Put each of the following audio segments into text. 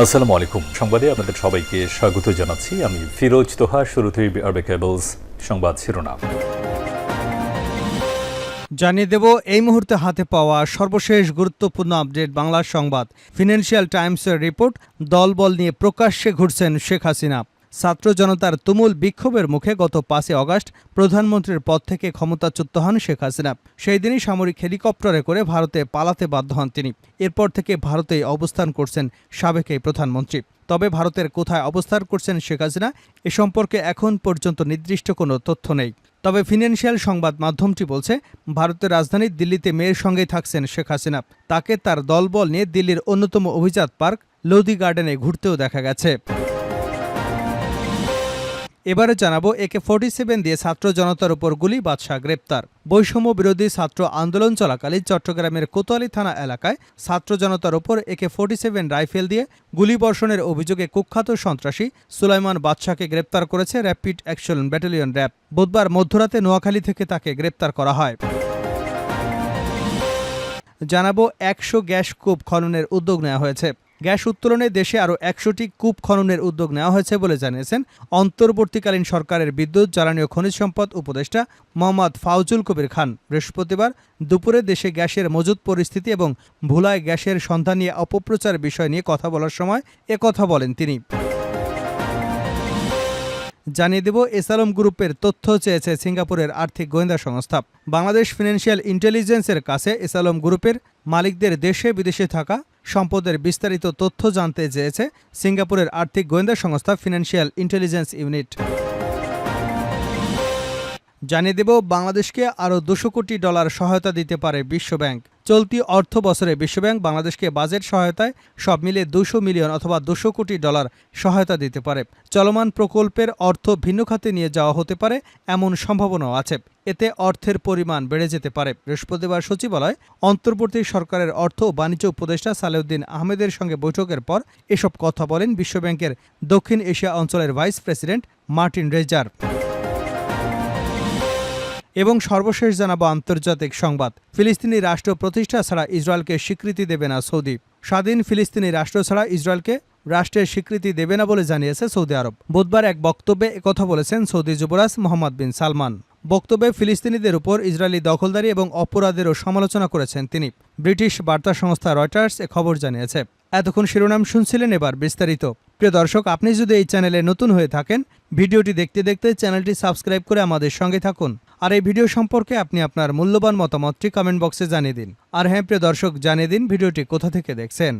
আসসালামু আলাইকুম। সংবাদে আপনাদের সবাইকে স্বাগত জানাচ্ছি। আমি ফিরোজ তোহা, শুরুতেই আরবে কেবলস সংবাদ শিরোনাম। জানিয়ে দেব, এই মুহূর্তে হাতে পাওয়া সর্বশেষ গুরুত্বপূর্ণ আপডেট বাংলা সংবাদ। ফিনান্সিয়াল টাইমসের রিপোর্ট, দলবল নিয়ে প্রকাশ্যে ঘুরছেন শেখ হাসিনা। ছাত্র জনতার তুমুল বিক্ষোভের মুখে গত পাঁচই অগাস্ট প্রধানমন্ত্রীর পদ থেকে ক্ষমতাচ্যুত হন শেখ হাসিনা। সেই দিনই সামরিক হেলিকপ্টারে করে ভারতে পালাতে বাধ্য হন তিনি। এরপর থেকে ভারতেই অবস্থান করছেন সাবেক এই প্রধানমন্ত্রী। তবে ভারতের কোথায় অবস্থান করছেন শেখ হাসিনা এ সম্পর্কে এখন পর্যন্ত নির্দিষ্ট কোনো তথ্য নেই। তবে ফিনান্সিয়াল সংবাদ মাধ্যমটি বলছে, ভারতের রাজধানী দিল্লিতে মেয়ের সঙ্গেই থাকছেন শেখ হাসিনা। তাকে তার দলবল নিয়ে দিল্লির অন্যতম অভিজাত পার্ক লোদি গার্ডেনে ঘুরতেও দেখা গেছে। এবারে জানাব একে ফোর্টি সেভেন দিয়ে ছাত্র জনতার উপর গুলি বাদশাহ গ্রেপ্তার। বৈষম্য বিরোধী ছাত্র আন্দোলন চলাকালীন চট্টগ্রামের কোতোয়ালি থানা এলাকায় ছাত্র জনতার উপর একে ফোর্টি সেভেন রাইফেল দিয়ে গুলিবর্ষণের অভিযোগে কুখ্যাত সন্ত্রাসী সুলাইমান বাদশাকে গ্রেপ্তার করেছে র্যাপিড অ্যাকশন ব্যাটালিয়ন র্যাব। বুধবার মধ্যরাতে নোয়াখালী থেকে তাকে গ্রেপ্তার করা হয়। জানাব একশো গ্যাস কূপ খননের উদ্যোগ নেওয়া হয়েছে। গ্যাস উত্তোলনে দেশে আরও একশোটি কূপ খননের উদ্যোগ নেওয়া হয়েছে বলে জানিয়েছেন অন্তর্বর্তীকালীন সরকারের বিদ্যুৎ, জ্বালানি ও খনিজ সম্পদ উপদেষ্টা মোহাম্মদ ফাউজুল কবির খান। বৃহস্পতিবার দুপুরে দেশে গ্যাসের মজুত পরিস্থিতি এবং ভুলায় গ্যাসের সন্ধান নিয়ে অপপ্রচার বিষয় নিয়ে কথা বলার সময় একথা বলেন তিনি। জানিয়ে দেব, এসালম গ্রুপের তথ্য চেয়েছে সিঙ্গাপুরের আর্থিক গোয়েন্দা সংস্থা। বাংলাদেশ ফিনান্সিয়াল ইন্টেলিজেন্সের কাছে এসালম গ্রুপের মালিকদের দেশে বিদেশে থাকা সম্পদের বিস্তারিত তথ্য জানতে চেয়েছে সিঙ্গাপুরের আর্থিক গোয়েন্দা সংস্থা ফিনান্সিয়াল ইন্টেলিজেন্স ইউনিট। জানিয়ে দেব, বাংলাদেশকে আরও দুশো কোটি ডলার সহায়তা দিতে পারে বিশ্বব্যাংক। চলতি অর্থ বছরে বিশ্বব্যাংক বাংলাদেশকে বাজেট সহায়তায় সব মিলে দুশো মিলিয়ন অথবা দুশো কোটি ডলার সহায়তা দিতে পারে। চলমান প্রকল্পের অর্থ ভিন্ন খাতে নিয়ে যাওয়া হতে পারে এমন সম্ভাবনাও আছে। এতে অর্থের পরিমাণ বেড়ে যেতে পারে। বৃহস্পতিবার সচিবালয় অন্তর্বর্তী সরকারের অর্থ ও বাণিজ্য উপদেষ্টা সালেউদ্দিন আহমেদের সঙ্গে বৈঠকের পর এসব কথা বলেন বিশ্বব্যাংকের দক্ষিণ এশিয়া অঞ্চলের ভাইস প্রেসিডেন্ট মার্টিন রেজার। এবং সর্বশেষ জানাব আন্তর্জাতিক সংবাদ। ফিলিস্তিনি রাষ্ট্র প্রতিষ্ঠা ছাড়া ইসরায়েলকে স্বীকৃতি দেবে না সৌদি। স্বাধীন ফিলিস্তিনি রাষ্ট্র ছাড়া ইসরায়েলকে রাষ্ট্রের স্বীকৃতি দেবে না বলে জানিয়েছে সৌদি আরব। বুধবার এক বক্তব্যে একথা বলেছেন সৌদি যুবরাজ মোহাম্মদ বিন সালমান। বক্তব্যে ফিলিস্তিনিদের উপর ইসরায়েলি দখলদারি এবং অপরাধেরও সমালোচনা করেছেন তিনি। ব্রিটিশ বার্তা সংস্থা রয়টার্স এ খবর জানিয়েছে। এতক্ষণ শিরোনাম শুনছিলেন এবার বিস্তারিত। প্রিয় দর্শক, আপনি যদি এই চ্যানেলে নতুন হয়ে থাকেন, ভিডিওটি দেখতে দেখতে চ্যানেলটি সাবস্ক্রাইব করে আমাদের সঙ্গে থাকুন। আর এই ভিডিও সম্পর্কে আপনি আপনার মূল্যবান মতামতটি কমেন্ট বক্সে জানিয়ে দিন। আর হ্যাঁ প্রিয় দর্শক, জানিয়ে দিন ভিডিওটি কোথা থেকে দেখছেন।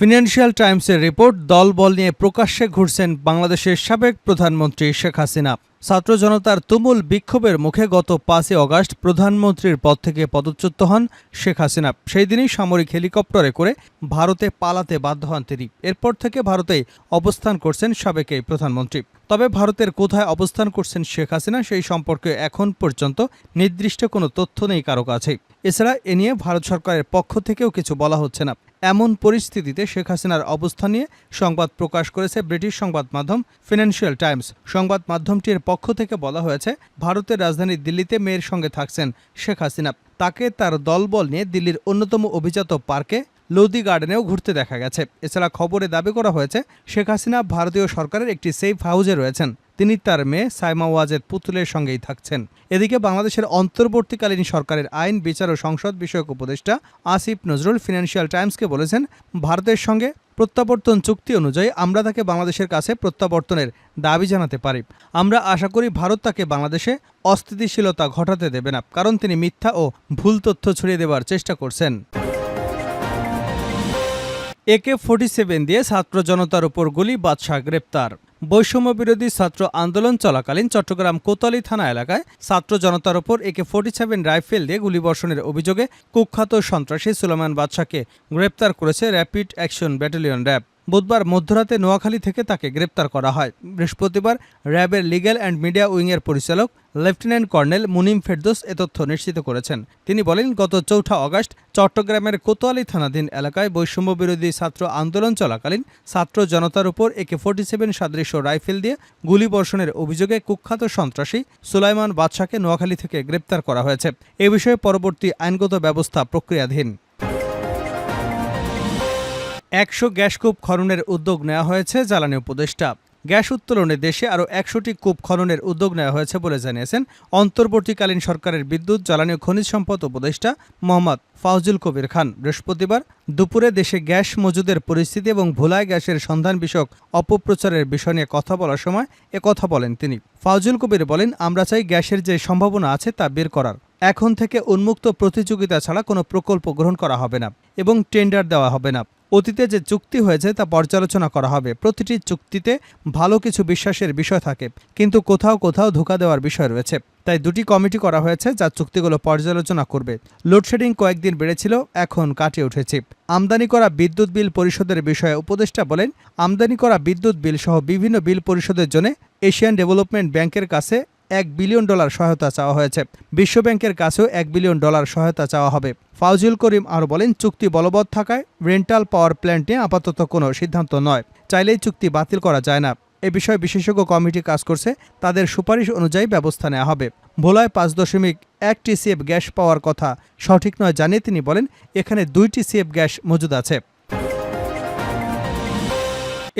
ফিনান্সিয়াল টাইমসের রিপোর্ট, দলবল নিয়ে প্রকাশ্যে ঘুরছেন বাংলাদেশের সাবেক প্রধানমন্ত্রী শেখ হাসিনা। ছাত্র জনতার তুমুল বিক্ষোভের মুখে গত পাঁচই অগাস্ট প্রধানমন্ত্রীর পদ থেকে পদচ্যুত হন শেখ হাসিনা। সেই দিনই সামরিক হেলিকপ্টারে করে ভারতে পালাতে বাধ্য হন তিনি। এরপর থেকে ভারতে অবস্থান করছেন সাবেক এই প্রধানমন্ত্রী। তবে ভারতের কোথায় অবস্থান করছেন শেখ হাসিনা সেই সম্পর্কে এখন পর্যন্ত নির্দিষ্ট কোনো তথ্য নেই কারও কাছে এছাড়া এ নিয়ে ভারত সরকারের পক্ষ থেকেও কিছু বলা হচ্ছে না। এমন পরিস্থিতিতে শেখ হাসিনার অবস্থান নিয়ে সংবাদ প্রকাশ করেছে ব্রিটিশ সংবাদ মাধ্যম ফিনান্সিয়াল টাইমস। সংবাদ মাধ্যমটির পক্ষ থেকে বলা হয়েছে, ভারতের রাজধানী দিল্লিতে মেয়ের সঙ্গে থাকছেন শেখ হাসিনা। তাকে তার দলবল নিয়ে দিল্লির অন্যতম অভিজাত পার্কে লোদি গার্ডেনেও ঘুরতে দেখা গেছে। এছাড়া খবরে দাবি করা হয়েছে, শেখ হাসিনা ভারতীয় সরকারের একটি সেফ হাউসে রয়েছেন। তিনি তার মেয়ে সাইমা ওয়াজেদ পুতুলের সঙ্গেই থাকছেন। এদিকে বাংলাদেশের অন্তর্বর্তীকালীন সরকারের আইন, বিচার ও সংসদ বিষয়ক উপদেষ্টা আসিফ নজরুল ফিনান্সিয়াল টাইমসকে বলেছেন, ভারতের সঙ্গে প্রত্যাবর্তন চুক্তি অনুযায়ী আমরা তাকে বাংলাদেশের কাছে প্রত্যাবর্তনের দাবি জানাতে পারি। আমরা আশা করি ভারত তাকে বাংলাদেশে অস্থিতিশীলতা ঘটাতে দেবে না। কারণ তিনি মিথ্যা ও ভুল তথ্য ছড়িয়ে দেওয়ার চেষ্টা করছেন। একে ফোর্টি সেভেন দিয়ে ছাত্র জনতার উপর গুলি বাদশাহ গ্রেপ্তার। বৈষম্য বিরোধী ছাত্র আন্দোলন চলাকালীন চট্টগ্রাম কোতালি থানা এলাকায় ছাত্র জনতার উপর একে ফোর্টি সেভেন রাইফেল দিয়ে গুলিবর্ষণের অভিযোগে কুখ্যাত সন্ত্রাসী সুলেমান বাদশাকে গ্রেপ্তার করেছে র্যাপিড অ্যাকশন ব্যাটালিয়ন র্যাব। বুধবার মধ্যরাতে নোয়াখালী থেকে তাকে গ্রেপ্তার করা হয়। বৃহস্পতিবার র্যাবের লিগ্যাল অ্যান্ড মিডিয়া উইংয়ের পরিচালক, লেফটেন্যান্ট কর্নেল মুনিম ফেরদোস এ তথ্য নিশ্চিত করেছেন। তিনি বলেন, গত চৌঠা অগস্ট চট্টগ্রামের কোতোয়ালি থানাধীন এলাকায় বৈষম্য বিরোধী ছাত্র আন্দোলন চলাকালীন ছাত্র জনতার উপর একে ফোর্টি সেভেন সাদৃশ্য রাইফেল দিয়ে গুলিবর্ষণের অভিযোগে কুখ্যাত সন্ত্রাসী সুলাইমান বাদশাকে নোয়াখালী থেকে গ্রেপ্তার করা হয়েছে। এ বিষয়ে পরবর্তী আইনগত ব্যবস্থা প্রক্রিয়াধীন। একশো গ্যাস কূপ খননের উদ্যোগ নেওয়া হয়েছে জ্বালানি উপদেষ্টা। গ্যাস উত্তোলনে দেশে আরও একশোটি কূপ খননের উদ্যোগ নেওয়া হয়েছে বলে জানিয়েছেন অন্তর্বর্তীকালীন সরকারের বিদ্যুৎ, জ্বালানি ও খনিজ সম্পদ উপদেষ্টা মোহাম্মদ ফাউজুল কবির খান। বৃহস্পতিবার দুপুরে দেশে গ্যাস মজুদের পরিস্থিতি এবং ভোলায় গ্যাসের সন্ধান বিষয়ক অপপ্রচারের বিষয় নিয়ে কথা বলার সময় কথা বলেন তিনি। ফাউজুল কবির বলেন, আমরা চাই গ্যাসের যে সম্ভাবনা আছে তা বের করার। এখন থেকে উন্মুক্ত প্রতিযোগিতা ছাড়া কোনো প্রকল্প গ্রহণ করা হবে না এবং টেন্ডার দেওয়া হবে না। অতীতে যে চুক্তি হয়েছে তা পর্যালোচনা করা হবে। প্রতিটি চুক্তিতে ভালো কিছু বিশ্বাসের বিষয় থাকে, কিন্তু কোথাও কোথাও ধোকা দেওয়ার বিষয় রয়েছে। তাই দুটি কমিটি করা হয়েছে যা চুক্তিগুলো পর্যালোচনা করবে। লোডশেডিং কয়েকদিন বেড়েছিল, এখন কাটিয়ে উঠেছে। আমদানি করা বিদ্যুৎ বিল পরিশোধের বিষয়ে উপদেষ্টা বলেন, আমদানি করা বিদ্যুৎ বিল সহ বিভিন্ন বিল পরিশোধের জন্য এশিয়ান ডেভেলপমেন্ট ব্যাংকের কাছে এক বিলিয়ন ডলার সহায়তা চাওয়া হয়েছে। বিশ্বব্যাংকের কাছেও এক বিলিয়ন ডলার সহায়তা চাওয়া হবে। ফাউজুল করিম আরও বলেন, চুক্তি বলবৎ থাকায় রেন্টাল পাওয়ার প্ল্যান্ট নিয়ে আপাতত কোনো সিদ্ধান্ত নয়। চাইলেই চুক্তি বাতিল করা যায় না। এ বিষয়ে বিশেষজ্ঞ কমিটি কাজ করছে। তাদের সুপারিশ অনুযায়ী ব্যবস্থা নেওয়া হবে। ভোলায় পাঁচ দশমিক এক টিসিএফ গ্যাস পাওয়ার কথা সঠিক নয় জানিয়ে তিনি বলেন, এখানে দুই টিসিএফ গ্যাস মজুদ আছে।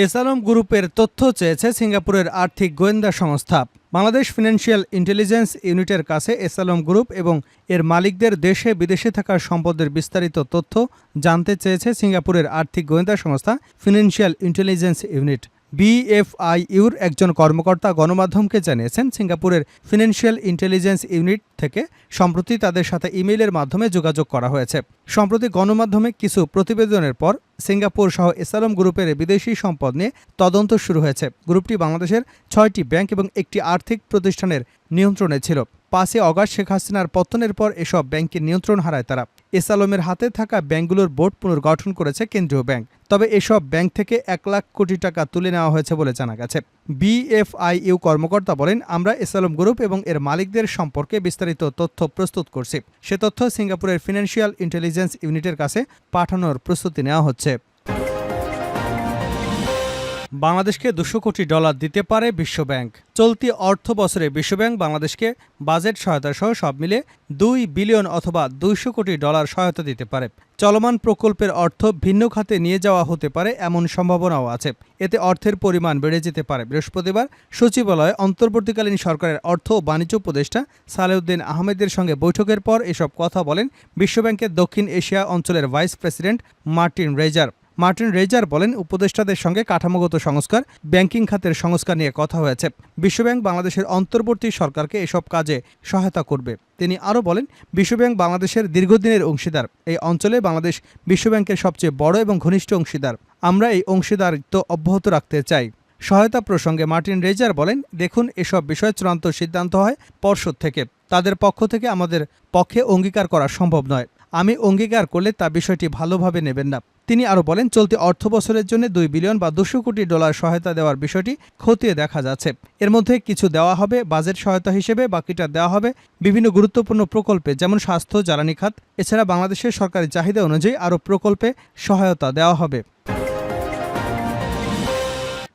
এসালম গ্রুপের তথ্য চেয়েছে সিঙ্গাপুরের আর্থিক গোয়েন্দা সংস্থা। বাংলাদেশ ফিনান্সিয়াল ইন্টেলিজেন্স ইউনিটের কাছে এসালম গ্রুপ এবং এর মালিকদের দেশে বিদেশে থাকা সম্পদের বিস্তারিত তথ্য জানতে চেয়েছে সিঙ্গাপুরের আর্থিক গোয়েন্দা সংস্থা ফিনান্সিয়াল ইন্টেলিজেন্স ইউনিট। বিএফআইইউর একজন কর্মকর্তা গণমাধ্যমকে জানিয়েছেন, সিঙ্গাপুরের ফিনান্সিয়াল ইন্টেলিজেন্স ইউনিট থেকে সম্প্রতি তাদের সাথে ইমেইলের মাধ্যমে যোগাযোগ করা হয়েছে। সম্প্রতি গণমাধ্যমে কিছু প্রতিবেদনের পর সিঙ্গাপুর সহ এসালম গ্রুপের বিদেশি সম্পদ নিয়ে তদন্ত শুরু হয়েছে। গ্রুপটি বাংলাদেশের ছয়টি ব্যাংক এবং একটি আর্থিক প্রতিষ্ঠানের নিয়ন্ত্রণে ছিল। পাঁচই অগাস্ট শেখ হাসিনার পতনের পর এসব ব্যাংকের নিয়ন্ত্রণ হারায় তারা। এসালমের হাতে থাকা ব্যাংকগুলোর বোর্ড পুনর্গঠন করেছে কেন্দ্রীয় ব্যাংক। তবে এসব ব্যাংক থেকে এক লাখ কোটি টাকা তুলে নেওয়া হয়েছে বলে জানা গেছে। বিএফআইইউ কর্মকর্তা বলেন, আমরা এসালম গ্রুপ এবং এর মালিকদের সম্পর্কে বিস্তারিত তথ্য প্রস্তুত করছি। সে তথ্য সিঙ্গাপুরের ফিনান্সিয়াল ইন্টেলিজেন্স ইউনিটের কাছে পাঠানোর প্রস্তুতি নেওয়া হচ্ছে। বাংলাদেশকে দুশো কোটি ডলার দিতে পারে বিশ্বব্যাংক। চলতি অর্থ বছরে বিশ্বব্যাংক বাংলাদেশকে বাজেট সহায়তা সহ সব মিলে দুই বিলিয়ন অথবা দুইশো কোটি ডলার সহায়তা দিতে পারে। চলমান প্রকল্পের অর্থ ভিন্ন খাতে নিয়ে যাওয়া হতে পারে এমন সম্ভাবনাও আছে। এতে অর্থের পরিমাণ বেড়ে যেতে পারে। বৃহস্পতিবার সচিবালয়ে অন্তর্বর্তীকালীন সরকারের অর্থ ও বাণিজ্য উপদেষ্টা সালেউদ্দিন আহমেদের সঙ্গে বৈঠকের পর এসব কথা বলেন বিশ্বব্যাংকের দক্ষিণ এশিয়া অঞ্চলের vice president Martin Raiser. Martin Raiser বলেন, উপদেষ্টাদের সঙ্গে কাঠামোগত সংস্কার, ব্যাংকিং খাতের সংস্কার নিয়ে কথা হয়েছে। বিশ্বব্যাংক বাংলাদেশের অন্তর্বর্তী সরকারকে এসব কাজে সহায়তা করবে। তিনি আরও বলেন, বিশ্বব্যাংক বাংলাদেশের দীর্ঘদিনের অংশীদার। এই অঞ্চলে বাংলাদেশ বিশ্বব্যাংকের সবচেয়ে বড় এবং ঘনিষ্ঠ অংশীদার। আমরা এই অংশীদারিত্ব অব্যাহত রাখতে চাই। সহায়তা প্রসঙ্গে মার্টিন রেজার বলেন, দেখুন, এসব বিষয়ে চূড়ান্ত সিদ্ধান্ত হয় পর্ষদ থেকে। তাদের পক্ষ থেকে আমাদের পক্ষে অঙ্গীকার করা সম্ভব নয়। আমি অঙ্গীকার করলে তা বিষয়টি ভালোভাবে নেবেন না। তিনি আরও বলেন, চলতি অর্থ বছরের জন্য দুই বিলিয়ন বা দুশো কোটি ডলার সহায়তা দেওয়ার বিষয়টি খতিয়ে দেখা যাচ্ছে। এর মধ্যে কিছু দেওয়া হবে, বাজেট সহায়তা হিসেবে বাকিটা দেওয়া হবে। বিভিন্ন গুরুত্বপূর্ণ প্রকল্পে, যেমন স্বাস্থ্য, জ্বালানি খাত, এছাড়া বাংলাদেশের সরকারি চাহিদা অনুযায়ী আরও প্রকল্পে সহায়তা দেওয়া হবে।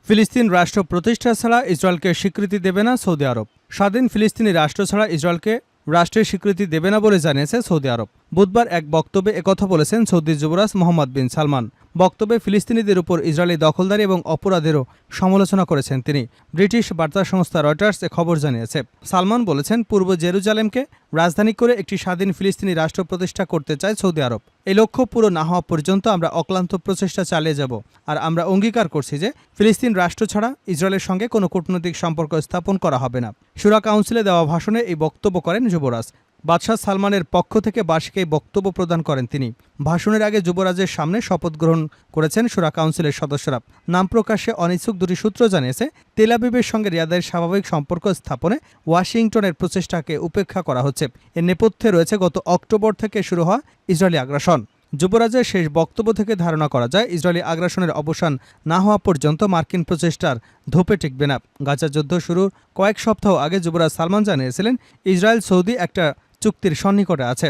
ফিলিস্তিন রাষ্ট্র প্রতিষ্ঠা ছাড়া ইসরায়েলকে স্বীকৃতি দেবে না সৌদি আরব। স্বাধীন ফিলিস্তিনি রাষ্ট্র ছাড়া ইসরায়েলকে রাষ্ট্রের স্বীকৃতি দেবে না বলে জানিয়েছে সৌদি আরব। বুধবার এক বক্তব্যে একথা বলেছেন সৌদি যুবরাজ মোহাম্মদ বিন সালমান। বক্তব্যে ফিলিস্তিনিদের উপর ইসরায়েলি দখলদারি এবং অপরাধেরও সমালোচনা করেছেন তিনি। ব্রিটিশ বার্তা সংস্থা রয়টার্স এ খবর জানিয়েছে। সালমান বলেছেন, পূর্ব জেরুজালেমকে রাজধানী করে একটি স্বাধীন ফিলিস্তিনি রাষ্ট্র প্রতিষ্ঠা করতে চায় সৌদি আরব। এই লক্ষ্য পুরো না হওয়া পর্যন্ত আমরা অক্লান্ত প্রচেষ্টা চালিয়ে যাব আর আমরা অঙ্গীকার করছি যে ফিলিস্তিন রাষ্ট্র ছাড়া ইসরায়েলের সঙ্গে কোনো কূটনৈতিক সম্পর্ক স্থাপন করা হবে না। সুরা কাউন্সিলে দেওয়া ভাষণে এই বক্তব্য করেন যুবরাজ। বাদশাহ সালমানের পক্ষ থেকে বার্ষিক এই বক্তব্য প্রদান করেন তিনি। ভাষণের আগে যুবরাজের সামনে শপথ গ্রহণ করেছেন সুরা কাউন্সিলের সদস্যরা। নাম প্রকাশে অনিচ্ছুক দুটি সূত্র জানিয়েছে তেলাবিবের সঙ্গে রিয়াদের স্বাভাবিক সম্পর্ক স্থাপনে ওয়াশিংটনের প্রচেষ্টাকে উপেক্ষা করা হচ্ছে। এর নেপথ্যে রয়েছে গত অক্টোবর থেকে শুরু হওয়া ইসরায়েলি আগ্রাসন। যুবরাজের শেষ বক্তব্য থেকে ধারণা করা যায়, ইসরায়েলি আগ্রাসনের অবসান না হওয়া পর্যন্ত মার্কিন প্রচেষ্টার ধোপে টিকবে না। গাজা যুদ্ধ শুরুর কয়েক সপ্তাহ আগে যুবরাজ সালমান জানিয়েছিলেন, ইসরায়েল সৌদি একটা চুক্তির সন্নিকটে আছে।